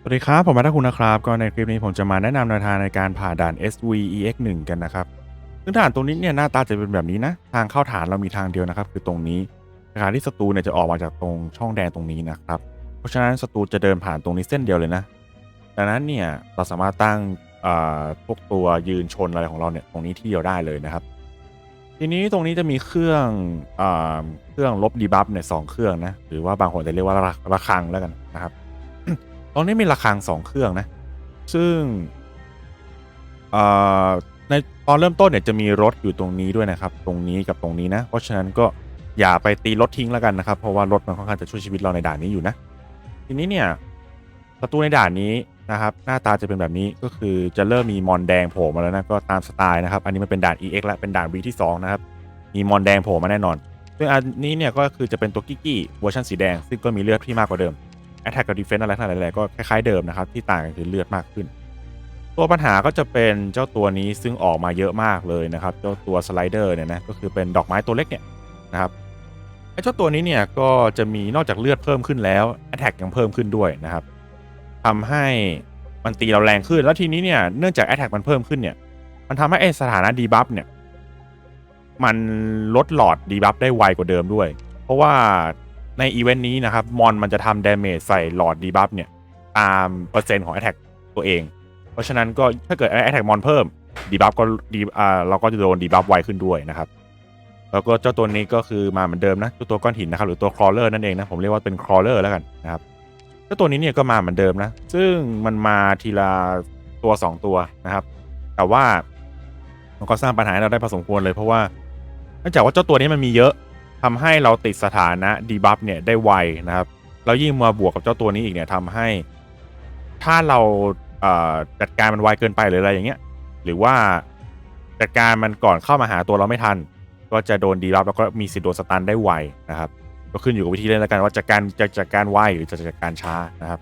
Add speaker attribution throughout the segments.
Speaker 1: สวัสดีครับ ผมมาทักคุณนะครับ ก็ในคลิปนี้ผมจะมาแนะนำแนวทางในการผ่าด่าน SVEX1 กันนะครับซึ่งด่านตรงนี้เนี่ยหน้าตาจะเป็นแบบนี้นะ ทางเข้าฐานเรามีทางเดียวนะครับ คือตรงนี้ทางที่ศัตรูเนี่ยจะออกมาจากตรงช่องแดงตรงนี้นะครับ เพราะฉะนั้นศัตรูจะเดินผ่านตรงนี้เส้นเดียวเลยนะ ดังนั้นเนี่ยเราสามารถตั้งพวกตัวยืนชนอะไรของเราเนี่ยตรงนี้ที่เดียวได้เลยนะครับ ทีนี้ตรงนี้จะมีเครื่องเอ่อเครื่องลบดีบัฟเนี่ยสองเครื่องนะ หรือว่าบางคนจะเรียกว่าระระฆังแล้วกันนะครับ ตรงนี้มีระฆังสองเครื่องนะ ซึ่งในตอนเริ่มต้นเนี่ยจะมีรถอยู่ตรงนี้ด้วยนะครับ ตรงนี้กับตรงนี้นะ เพราะฉะนั้นก็อย่าไปตีรถทิ้งแล้วกันนะครับ เพราะว่ารถมันค่อนข้างจะช่วยชีวิตเราในด่านนี้อยู่นะ ทีนี้เนี่ยศัตรูในด่านนี้นะครับ หน้าตาจะเป็นแบบนี้ก็คือจะเริ่มมีมอนแดงโผล่มาแล้วนะก็ตามสไตล์นะครับ อันนี้มันเป็นด่าน EX และเป็นด่าน V ที่สองนะครับ มีมอนแดงโผล่มาแน่นอนซึ่งอันนี้เนี่ยก็คือจะเป็นตัวกิกกี้เวอร์ชันสีแดง ซึ่งก็มีเลือดที่มากกว่าเดิม Attack กับ Defense อะไรทั้งหลายๆก็คล้ายๆเดิมนะครับ ที่ต่างกันคือเลือดมากขึ้น ตัวปัญหาก็จะเป็นเจ้าตัวนี้ซึ่งออกมาเยอะมากเลยนะครับ เจ้าตัวสไลเดอร์เนี่ยนะก็คือเป็นดอกไม้ตัวเล็กเนี่ยนะครับไอ้เจ้าตัวนี้เนี่ยก็จะมีนอกจากเลือดเพิ่มขึ้นแล้ว Attack ยังเพิ่มขึ้นด้วยนะครับทำให้มันตีเราแรงขึ้นแล้วทีนี้เนี่ยเนื่องจาก Attack มันเพิ่มขึ้นเนี่ยมันทำให้ไอ้สถานะดีบัฟเนี่ยมันลดหลอดดีบัฟได้ไวกว่าเดิมด้วย เพราะว่า ในอีเวนต์นี้นะครับ มอนมันจะทำดาเมจใส่หลอดดีบัฟเนี่ยตามเปอร์เซ็นต์ของ Attack ตัวเอง เพราะฉะนั้นก็ถ้าเกิด Attack มอนเพิ่มดีบัฟก็ดีอ่าเราก็จะโดนดีบัฟไวขึ้นด้วยนะครับแล้วก็เจ้าตัวนี้ก็คือมาเหมือนเดิมนะตัวก้อนหินนะครับหรือตัวครอเลอร์นั่นเองนะผมเรียกว่าเป็นครอเลอร์แล้วกันนะครับเจ้าตัวนี้เนี่ยก็มาเหมือนเดิมนะ ซึ่งมันมาทีละตัว 2 ตัวนะครับ แต่ว่ามันก็สร้างปัญหาให้เราได้พอสมควรเลยเพราะว่าเนื่องจากว่าเจ้าตัวนี้มันมีเยอะ ทำให้เราติดสถานะดีบัฟเนี่ยได้ไวนะครับแล้วยิ่งมาบวกกับเจ้าตัวนี้อีกเนี่ยทำให้ ถ้าเราเจัดการมันไวเกินไปหรืออะไรอย่างเงี้ย หรือว่าจัดการมันก่อนเข้ามาหาตัวเราไม่ทัน ก็จะโดนดีบัฟแล้วก็มีสิทธิ์โดนสตันได้ไวนะครับ ก็ขึ้นอยู่กับวิธีเล่นแล้วกันว่าจัดการจะจัดการไวหรือจะจัดการช้านะครับ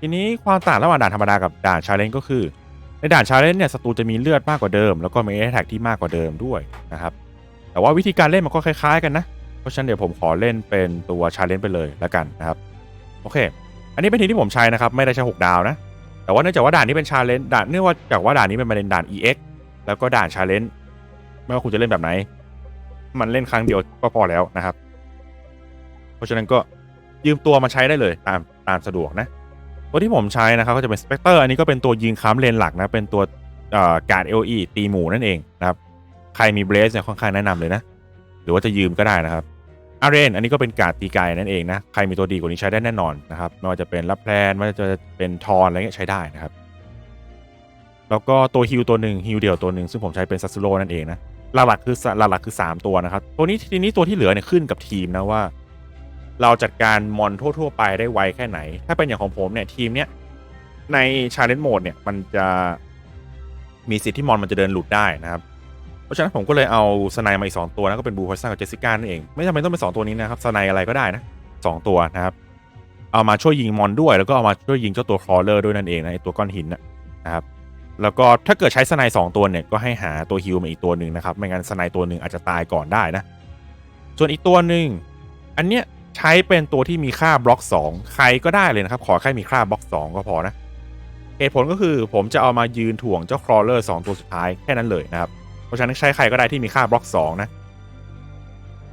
Speaker 1: ทีนี้ความต่างระหว่างด่านธรรมดากับด่านชาเลนจ์ก็คือ ในด่านชาเลนจ์เนี่ยศัตรูจะมีเลือดมากกว่าเดิม แล้วก็มีแอทแทกที่มากกว่าเดิมด้วยนะครับแต่ว่าวิธีการเล่นมันก็คล้ายๆกันนะ เพราะฉะนั้นเดี๋ยวผมขอเล่นเป็นตัวชาเลนจ์ไปเลยแล้วกันนะครับโอเค อันนี้เป็นทีมที่ผมใช้นะครับ ไม่ได้ใช้6ดาวนะ แต่ว่าเนื่องจากว่าด่านนี้เป็นชาเลนจ์ด่านเนื่องจากว่าด่านนี้เป็นประเด็นด่าน EX แล้วก็ด่านชาเลนจ์ไม่ว่าคุณจะเล่นแบบไหน มันเล่นครั้งเดียวก็พอแล้วนะครับ เพราะฉะนั้นก็ยืมตัวมาใช้ได้เลยตามตามสะดวกนะ ตัวที่ผมใช้นะครับก็จะเป็นสเปกเตอร์อันนี้ก็เป็นตัวยิงค้ำเลนหลักนะ เป็นตัวอ่อการ์ด LE ตีหมูนั่นเองนะครับ ใครมีเบรสเนี่ยค่อนข้างแนะนำเลยนะ หรือว่าจะยืมก็ได้นะครับ อารเรนอันนี้ก็เป็นการ์ดตีไกลนั่นเองนะ ใครมีตัวดีกว่านี้ใช้ได้แน่นอนนะครับ ไม่ว่าจะเป็นรับแพลนไม่ว่าจะเป็นทอนอะไรเงี้ยใช้ได้นะครับ แล้วก็ตัวฮิลตัวหนึ่งฮิลเดียวตัวหนึ่งซึ่งผมใช้เป็นซัสโ o นั่นเองนะ หลักๆคือหลักๆคือ 3 ตัวนะครับ ตัวนี้ทีนี้ตัวที่เหลือเนี่ยขึ้นกับทีมนะว่า เราจัดการมอนทั่ว ๆ ไปได้ไวแค่ไหน ถ้าเป็นอย่างของผมเนี่ยทีมเนี้ยในชาเลนจ์โหมดเนี่ยมันจะมีสิทธิ์ที่มอนมันจะเดินหลุดได้นะครับ เพราะฉะนั้นผมก็เลยเอาสไนมาอีกสองตัวนะก็เป็นบูพอยซันกับเจสสิก้านั่นเอง ไม่จำเป็นต้องเป็นสองตัวนี้นะครับสไนอะไรก็ได้นะสองตัวนะครับเอามาช่วยยิงมอนด้วยแล้วก็เอามาช่วยยิงเจ้าตัวครอเลอร์ด้วยนั่นเองนะไอตัวก้อนหินนะครับแล้วก็ถ้าเกิดใช้สไนสองตัวเนี่ยก็ให้หาตัวฮิลมาอีกตัวหนึ่งนะครับไม่งั้นสไนตัวหนึ่งอาจจะตายก่อนได้นะส่วนอีกตัวหนึ่งอันเนี้ยใช้เป็นตัวที่มีค่าบล็อก 2 ใครก็ได้เลยนะครับ ขอแค่มีค่าบล็อก 2 ก็พอนะเหตุผลก็คือผมจะเอามายืนถ่วงเจ้าครอเลอร์2ตัวสุดท้ายแค่นั้นเลยนะครับ ราะฉะนั้นใช้ใครก็ได้ที่มีค่าบล็อก2นะ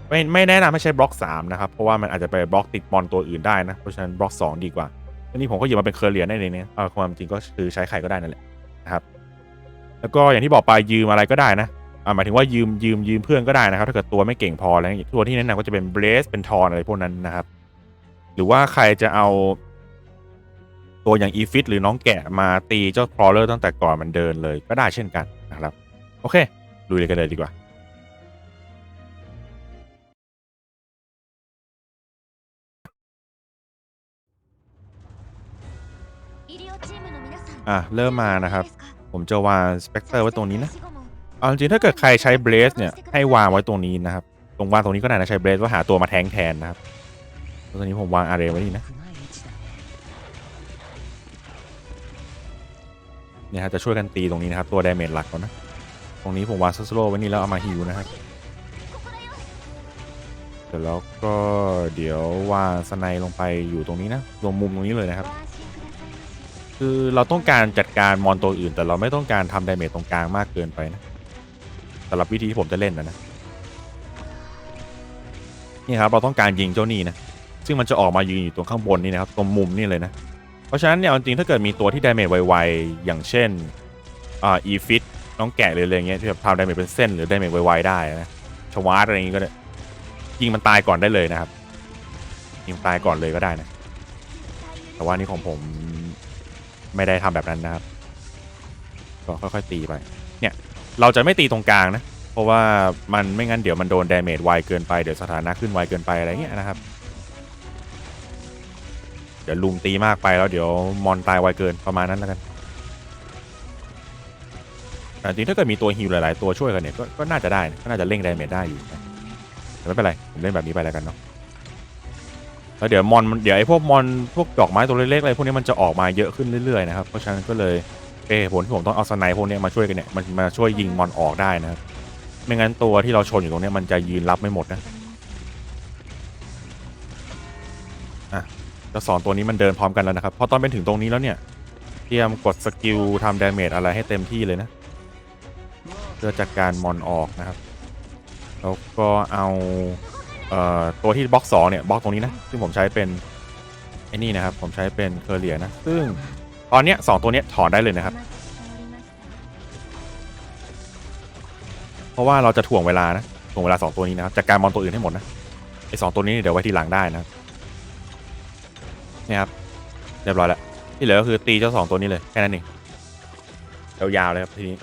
Speaker 1: ไม่ไม่แนะนำให้ใช้บล็อก3นะครับเพราะว่ามันอาจจะไปบล็อกติดมอนตัวอื่นได้นะเพราะฉะนั้นบล็อก 2 ดีกว่าอันนี้ผมก็หยิบมาเป็นเคอร์เรียนได้เลยเนี่ยความจริงก็คือใช้ใครก็ได้นั่นแหละนะครับ แล้วก็อย่างที่บอกไปยืมอะไรก็ได้นะหมายถึงว่ายืมยืมยืมเพื่อนก็ได้นะครับ ถ้าเกิดตัวไม่เก่งพอแล้วตัวที่แนะนำก็จะเป็นเบรสเป็นทอนอะไรพวกนั้นนะครับ หรือว่าใครจะเอาตัวอย่างอีฟิตหรือน้องแกะมาตีเจ้าครอเลอร์ตั้งแต่ก่อนมันเดินเลยก็ได้เช่นกันนะครับ โอเค ลุยเลยกันเลยดีกว่าอะเริ่มมานะครับ ผมจะวางสเปกเตอร์ไว้ตรงนี้นะเอาจริงๆถ้าเกิดใครใช้เบรสเนี่ยให้วางไว้ตรงนี้นะครับ ตรงวางตรงนี้ก็ได้นะใช้เบรสว่าหาตัวมาแทงแทนนะครับแล้วตอนนี้ผมวางอาร์เรไว้นี่นะเนี่ยฮะจะช่วยกันตีตรงนี้นะครับ ตัวดาเมจหลักก่อนนะ ตรงนี้ผมวางซัสโลไว้นี่แล้วเอามาฮิวนะครับเสร็จแล้วก็เดี๋ยววางสไนลงไปอยู่ตรงนี้นะตรงมุมตรงนี้เลยนะครับ คือเราต้องการจัดการมอนตัวอื่น แต่เราไม่ต้องการทำดาเมจตรงกลางมากเกินไปนะสำหรับวิธีที่ผมจะเล่นนะนะนี่ครับเราต้องการยิงเจ้านี่นะซึ่งมันจะออกมายืนอยู่ตรงข้างบนนี่นะครับตรงมุมนี่เลยนะ เพราะฉะนั้นเนี่ยจริงๆถ้าเกิดมีตัวที่ดาเมจไวๆอย่างเช่นอ่าอีฟิต น้องแกะหรืออะไรเงี้ยที่แบบทำไดาเมจเป็นเส้นหรือไดาเมจไวๆได้นะชวาร์ตอะไรอย่างงี้ก็ได้ยิงมันตายก่อนได้เลยนะครับยิงตายก่อนเลยก็ได้นะ แต่ว่านี่ของผมไม่ได้ทำแบบนั้นนะครับ ก็ค่อยๆตีไป เนี่ยเราจะไม่ตีตรงกลางนะ เพราะว่ามันไม่งั้นเดี๋ยวมันโดนดาเมจไวเกินไปเดี๋ยวสถานะขึ้นไวเกินไปอะไรเงี้ยนะครับ เดี๋ยวลุมตีมากไปแล้วเดี๋ยวมอนตายไวเกินประมาณนั้นแล้วกัน แต่จริงถ้าเกิดมีตัวฮิลหลายๆตัวช่วยกันเนี่ยก็ก็น่าจะได้นะก็น่าจะเร่งดเมจได้อยู่นะแต่ไม่เป็นไรผมเล่นแบบนี้ไปแล้วกันเนาะแล้วเดี๋ยวมอนเดี๋ยวไอ้พวกมอนพวกดอกไม้ตัวเล็กๆอะไรพวกนี้มันจะออกมาเยอะขึ้นเรื่อยๆนะครับเพราะฉะนั้นก็เลยเออผลที่ผมต้องเอาสไนพวกนี้มาช่วยกันเนี่ยมันมาช่วยยิงมอนออกได้นะครับไม่งั้นตัวที่เราชนอยู่ตรงนี้มันจะยืนรับไม่หมดนะอะแล้วสองตัวนี้มันเดินพร้อมกันแล้วนะครับพอตอนเป็นถึงตรงนี้แล้วเนี่ยเตรียมกดสกิลทำดาเมจอะไรให้เต็มที่เลยนะ เพื่อจัดการมอนออกนะครับ แล้วก็เอาเอ่อตัวที่บล็อกสองเนี่ยบล็อกตรงนี้นะ ซึ่งผมใช้เป็นไอ้นี่นะครับ ผมใช้เป็นเคอร์เรียนะ ซึ่งตอนเนี้ยสองตัวเนี้ยถอนได้เลยนะครับ เพราะว่าเราจะถ่วงเวลานะ ถ่วงเวลาสองตัวนี้นะครับ จัดการมอนตัวอื่นให้หมดนะ ไอ้สองตัวนี้เดี๋ยวไว้ทีหลังได้นะเนี่ยครับ เรียบร้อยแล้ว ที่เหลือก็คือตีเจ้าสองตัวนี้เลย แค่นั้นเองยาวๆเลยครับทีนี้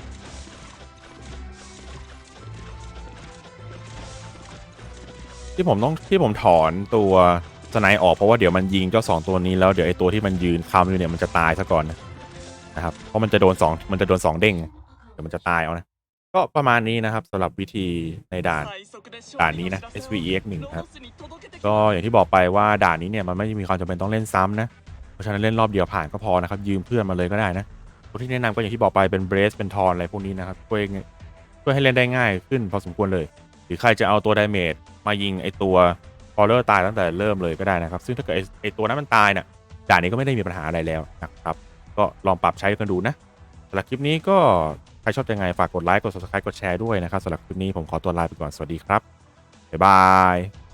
Speaker 1: ที่ผมต้องที่ผมถอนตัวสไนด์ออกเพราะว่าเดี๋ยวมันยิงเจ้าสองตัวนี้แล้วเดี๋ยวไอ้ตัวที่มันยืนค้ำอยู่เนี่ยมันจะตายซะก่อนนะนะครับเพราะมันจะโดนสองมันจะโดนสองเด้งเดี๋ยวมันจะตายเอานะก็ประมาณนี้นะครับสำหรับวิธีในด่านด่านนี้นะ SVEX 1ครับก็อย่างที่บอกไปว่าด่านนี้เนี่ยมันไม่มีความจำเป็นต้องเล่นซ้ำนะเพราะฉะนั้นเล่นรอบเดียวผ่านก็พอนะครับ ยืมเพื่อนมาเลยก็ได้นะตัวที่แนะนำก็อย่างที่บอกไปเป็นเบรสเป็นทอนอะไรพวกนี้นะครับช่วยช่วยให้เล่นได้ง่ายขึ้นพอสมควรเลย หรือใครจะเอาตัวดาเมจมายิงไอตัวฟอลเลอร์ตายตั้งแต่เริ่มเลยก็ได้นะครับ ซึ่งถ้าเกิดไอตัวนั้นมันตายน่ะด่านนี้ก็ไม่ได้มีปัญหาอะไรแล้วนะครับ ก็ลองปรับใช้กันดูนะสำหรับคลิปนี้ก็ใครชอบยังไงฝากกดไลค์กด subscribe กดแชร์ด้วยนะครับสำหรับคลิปนี้ผมขอตัวลาไปก่อนสวัสดีครับบ๊ายบาย